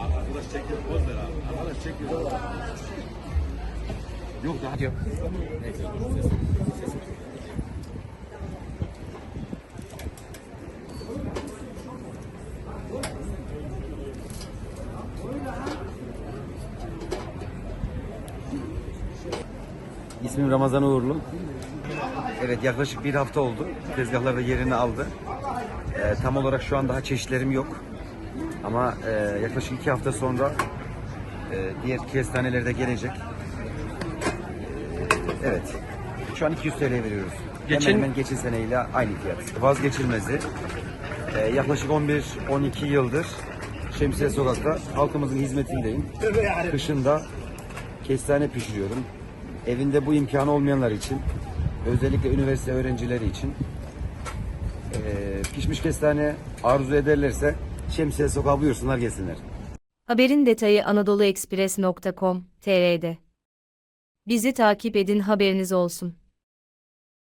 Arkadaş çekil poz ver abi. Arkadaş çekil. Yok daha yok. İsmim Ramazan Uğurlu. Evet yaklaşık bir hafta oldu. Tezgahlarda yerini aldı. Ee, tam olarak şu an daha çeşitlerim yok. Ama e, yaklaşık iki hafta sonra e, diğer kestaneler de gelecek. Evet. Şu an 200 TL veriyoruz. Geçen- Hemen hemen geçen seneyle aynı fiyat. Vazgeçilmezi. Ee, yaklaşık 11-12 yıldır Şemsiye Sokak'ta halkımızın hizmetindeyim. Kışında kestane pişiriyorum. Evinde bu imkanı olmayanlar için, özellikle üniversite öğrencileri için eee, pişmiş kestane arzu ederlerse Şemsiye Sokağı buyursunlar gelsinler. Haberin detayı anadoluekspres.com.tr'de. Bizi takip edin haberiniz olsun.